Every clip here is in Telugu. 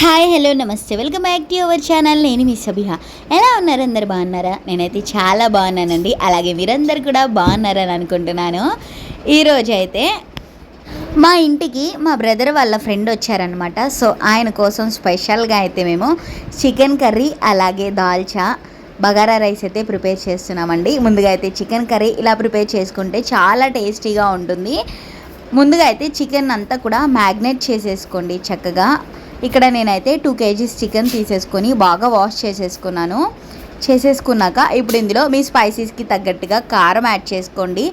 హాయ్ హలో నమస్తే. Welcome back to our channel. నేను మీ సబిహ. ఎలా ఉన్నారు? అందరు బాగున్నారా? నేనైతే చాలా బాగున్నానండి. అలాగే మీరందరు కూడా బాగున్నారని అనుకుంటున్నాను. ఈరోజు అయితే మా ఇంటికి మా బ్రదర్ వాళ్ళ ఫ్రెండ్ వచ్చారనమాట సో ఆయన కోసం స్పెషల్గా అయితే మేము చికెన్ కర్రీ అలాగే దాల్చా బగారా రైస్ అయితే ప్రిపేర్ చేస్తున్నామండి. ముందుగా అయితే చికెన్ కర్రీ ఇలా ప్రిపేర్ చేసుకుంటే చాలా టేస్టీగా ఉంటుంది. ముందుగా అయితే చికెన్ అంతా కూడా మ్యాగ్నేట్ చేసేసుకోండి చక్కగా. ఇక్కడ నేనైతే టూ కేజీస్ చికెన్ తీసేసుకొని బాగా వాష్ చేసేసుకున్నాను. చేసేసుకున్నాక ఇప్పుడు ఇందులో మీ స్పైసీస్కి తగ్గట్టుగా కారం యాడ్ చేసుకోండి.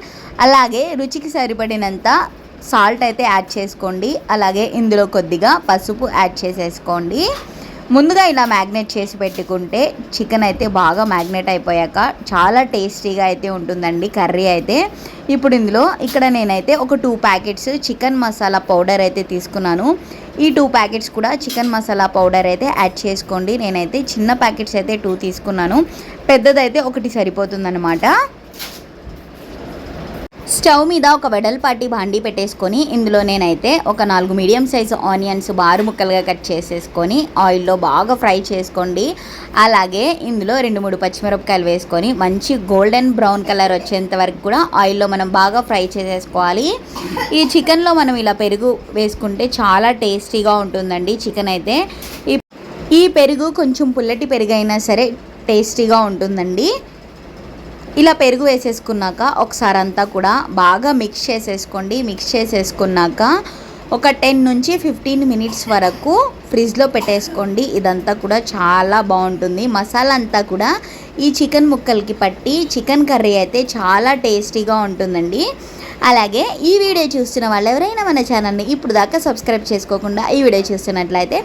అలాగే రుచికి సరిపడినంత సాల్ట్ అయితే యాడ్ చేసుకోండి. అలాగే ఇందులో కొద్దిగా పసుపు యాడ్ చేసేసుకోండి. ముందుగా ఇలా మ్యాగ్నేట్ చేసి పెట్టుకుంటే చికెన్ అయితే బాగా మ్యాగ్నేట్ అయిపోయాక చాలా టేస్టీగా అయితే ఉంటుందండి కర్రీ అయితే. ఇప్పుడు ఇందులో ఇక్కడ నేనైతే ఒక two packets chicken masala powder అయితే తీసుకున్నాను. ఈ టూ ప్యాకెట్స్ కూడా చికెన్ మసాలా పౌడర్ అయితే యాడ్ చేసుకోండి. నేనైతే చిన్న ప్యాకెట్స్ అయితే టూ తీసుకున్నాను. పెద్దదైతే ఒకటి సరిపోతుందన్నమాట. స్టవ్ మీద ఒక వెడల్పాటి భాండీ పెట్టేసుకొని ఇందులో నేనైతే ఒక నాలుగు మీడియం సైజు ఆనియన్స్ బారు ముక్కలుగా కట్ చేసేసుకొని ఆయిల్లో బాగా ఫ్రై చేసుకోండి. అలాగే ఇందులో రెండు మూడు పచ్చిమిరపకాయలు వేసుకొని మంచి గోల్డెన్ బ్రౌన్ కలర్ వచ్చేంత వరకు కూడా ఆయిల్లో మనం బాగా ఫ్రై చేసేసుకోవాలి. ఈ చికెన్లో మనం ఇలా పెరుగు వేసుకుంటే చాలా టేస్టీగా ఉంటుందండి చికెన్ అయితే ఈ ఈ పెరుగు కొంచెం పుల్లటి పెరుగు అయినా సరే టేస్టీగా ఉంటుందండి. ఇలా పెరుగు వేసేసుకున్నాక ఒకసారి అంతా కూడా బాగా మిక్స్ చేసేసుకోండి. మిక్స్ చేసేసుకున్నాక ఒక టెన్ నుంచి ఫిఫ్టీన్ మినిట్స్ వరకు ఫ్రిడ్జ్లో పెట్టేసుకోండి. ఇదంతా కూడా చాలా బాగుంటుంది. మసాలా అంతా కూడా ఈ చికెన్ ముక్కలకి పట్టి చికెన్ కర్రీ అయితే చాలా టేస్టీగా ఉంటుందండి. అలాగే ఈ వీడియో చూస్తున్న వాళ్ళు ఎవరైనా మన ఛానల్ని ఇప్పుడు దాకా సబ్స్క్రైబ్ చేసుకోకుండా ఈ వీడియో చూస్తున్నట్లయితే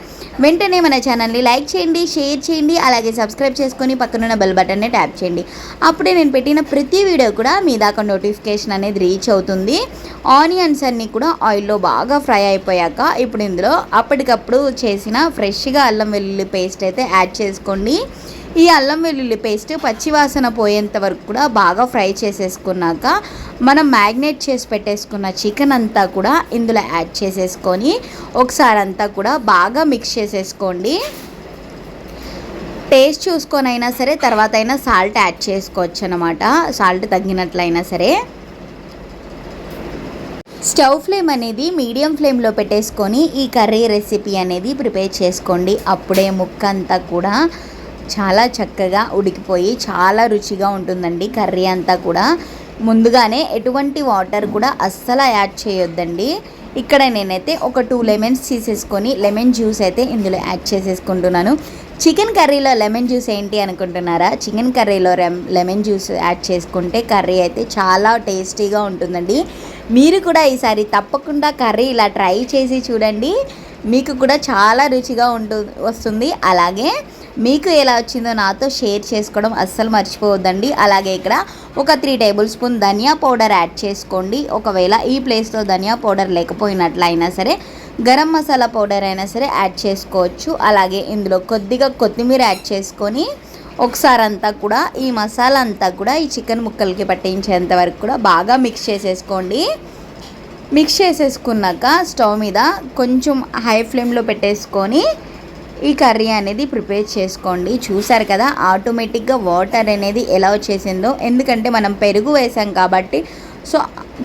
వెంటనే మన ఛానల్ని లైక్ చేయండి షేర్ చేయండి అలాగే సబ్స్క్రైబ్ చేసుకొని పక్కనున్న బెల్ బటన్ని ట్యాప్ చేయండి. అప్పుడే నేను పెట్టిన ప్రతి వీడియో కూడా మీ దాకా నోటిఫికేషన్ అనేది రీచ్ అవుతుంది. ఆనియన్స్ అన్నీ కూడా ఆయిల్లో బాగా ఫ్రై అయిపోయాక ఇప్పుడు ఇందులో అప్పటికప్పుడు చేసిన ఫ్రెష్గా అల్లం వెల్లుల్లి పేస్ట్ అయితే యాడ్ చేసుకోండి. ఈ అల్లం వెల్లుల్లి పేస్ట్ పచ్చివాసన పోయేంత వరకు కూడా బాగా ఫ్రై చేసేసుకున్నాక మనం మ్యాగ్నేట్ చేసి పెట్టేసుకున్న చికెన్ అంతా కూడా ఇందులో యాడ్ చేసేసుకొని ఒకసారి అంతా కూడా బాగా మిక్స్ చేసేసుకోండి. టేస్ట్ చూసుకొనైనా సరే తర్వాత అయినా సాల్ట్ యాడ్ చేసుకోవచ్చు అనమాట సాల్ట్ తగ్గినట్లయినా సరే. స్టవ్ ఫ్లేమ్ అనేది మీడియం ఫ్లేమ్లో పెట్టేసుకొని ఈ కర్రీ రెసిపీ అనేది ప్రిపేర్ చేసుకోండి. అప్పుడే ముక్క అంతా కూడా చాలా చక్కగా ఉడికిపోయి చాలా రుచిగా ఉంటుందండి కర్రీ అంతా కూడా. ముందుగానే ఎటువంటి వాటర్ కూడా అస్సలు యాడ్ చేయొద్దండి. ఇక్కడ నేనైతే ఒక టూ లెమన్స్ తీసేసుకొని లెమన్ జ్యూస్ అయితే ఇందులో యాడ్ చేసేసుకుంటున్నాను. చికెన్ కర్రీలో లెమన్ జ్యూస్ ఏంటి అనుకుంటున్నారా? చికెన్ కర్రీలో లెమన్ జ్యూస్ యాడ్ చేసుకుంటే కర్రీ అయితే చాలా టేస్టీగా ఉంటుందండి. మీరు కూడా ఈసారి తప్పకుండా కర్రీ ఇలా ట్రై చేసి చూడండి. మీకు కూడా చాలా రుచిగా ఉంటు వస్తుంది. అలాగే మీకు ఎలా వచ్చిందో నాతో షేర్ చేసుకోవడం అస్సలు మర్చిపోవద్దండి. అలాగే ఇక్కడ ఒక త్రీ టేబుల్ స్పూన్ ధనియా పౌడర్ యాడ్ చేసుకోండి. ఒకవేళ ఈ ప్లేస్లో ధనియా పౌడర్ లేకపోయినట్లయినా సరే గరం మసాలా పౌడర్ అయినా సరే యాడ్ చేసుకోవచ్చు. అలాగే ఇందులో కొద్దిగా కొత్తిమీర యాడ్ చేసుకొని ఒకసారి అంతా కూడా ఈ మసాలా అంతా కూడా ఈ చికెన్ ముక్కలకి పట్టించేంత వరకు కూడా బాగా మిక్స్ చేసేసుకోండి. మిక్స్ చేసేసుకున్నాక స్టవ్ మీద కొంచెం హై ఫ్లేమ్లో పెట్టేసుకొని ఈ కర్రీ అనేది ప్రిపేర్ చేసుకోండి. చూసారు కదా ఆటోమేటిక్గా వాటర్ అనేది ఎలా వచ్చేసిందో. ఎందుకంటే మనం పెరుగు వేసాం కాబట్టి సో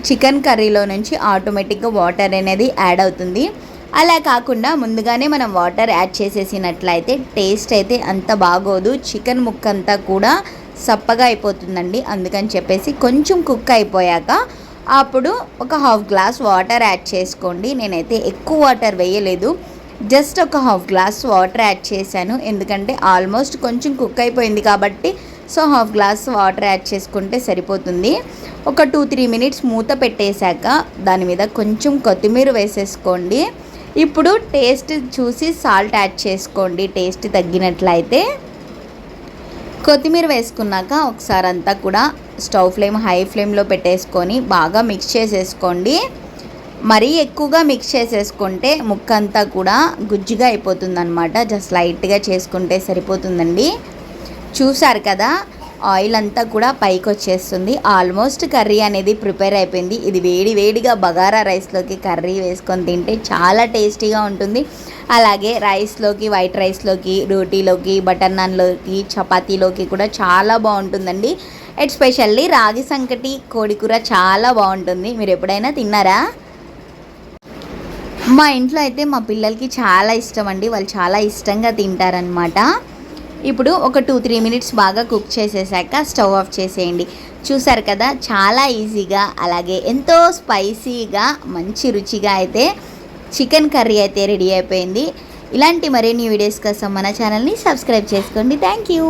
చికెన్ కర్రీలో నుంచి ఆటోమేటిక్గా వాటర్ అనేది యాడ్ అవుతుంది. అలా కాకుండా ముందుగానే మనం వాటర్ యాడ్ చేసేసినట్లయితే టేస్ట్ అయితే అంత బాగోదు. చికెన్ ముక్క అంతా కూడా సప్పగా అయిపోతుందండి. అందుకని చెప్పేసి కొంచెం కుక్ అయిపోయాక అప్పుడు ఒక హాఫ్ గ్లాస్ వాటర్ యాడ్ చేసుకోండి. నేనైతే ఎక్కువ వాటర్ వేయలేదు. జస్ట్ ఒక హాఫ్ గ్లాస్ వాటర్ యాడ్ చేశాను. ఎందుకంటే ఆల్మోస్ట్ కొంచెం కుక్ అయిపోయింది కాబట్టి so half glass water add చేసుకుంటే సరిపోతుంది. ఒక టూ త్రీ మినిట్స్ మూత పెట్టేశాక దాని మీద కొంచెం కొత్తిమీర వేసేసుకోండి. ఇప్పుడు టేస్ట్ చూసి సాల్ట్ యాడ్ చేసుకోండి టేస్ట్ తగ్గినట్లయితే. కొత్తిమీర వేసుకున్నాక ఒకసారి అంతా కూడా స్టవ్ ఫ్లేమ్ హై ఫ్లేమ్లో పెట్టేసుకొని బాగా మిక్స్ చేసేసుకోండి. మరీ ఎక్కువగా మిక్స్ చేసేసుకుంటే ముక్క అంతా కూడా గుజ్జుగా అయిపోతుంది అనమాట జస్ట్ లైట్గా చేసుకుంటే సరిపోతుందండి. చూసారు కదా ఆయిల్ అంతా కూడా పైకి వచ్చేస్తుంది. ఆల్మోస్ట్ కర్రీ అనేది ప్రిపేర్ అయిపోయింది. ఇది వేడి వేడిగా బగారా రైస్లోకి కర్రీ వేసుకొని తింటే చాలా టేస్టీగా ఉంటుంది. అలాగే రైస్లోకి వైట్ రైస్లోకి రోటీలోకి బటర్ నాన్లోకి చపాతీలోకి కూడా చాలా బాగుంటుందండి. ఎస్పెషల్లీ రాగి సంకటి కోడికూర చాలా బాగుంటుంది. మీరు ఎప్పుడైనా తిన్నారా? మా ఇంట్లో అయితే మా పిల్లలకి చాలా ఇష్టం అండి. వాళ్ళు చాలా ఇష్టంగా తింటారనమాట ఇప్పుడు ఒక టూ త్రీ మినిట్స్ బాగా కుక్ చేసేసాక స్టవ్ ఆఫ్ చేసేయండి. చూసారు కదా చాలా ఈజీగా అలాగే ఎంతో స్పైసీగా మంచి రుచిగా అయితే చికెన్ కర్రీ అయితే రెడీ అయిపోయింది. ఇలాంటి మరిన్ని వీడియోస్ కోసం మన ఛానల్ని సబ్స్క్రైబ్ చేసుకోండి. Thank you.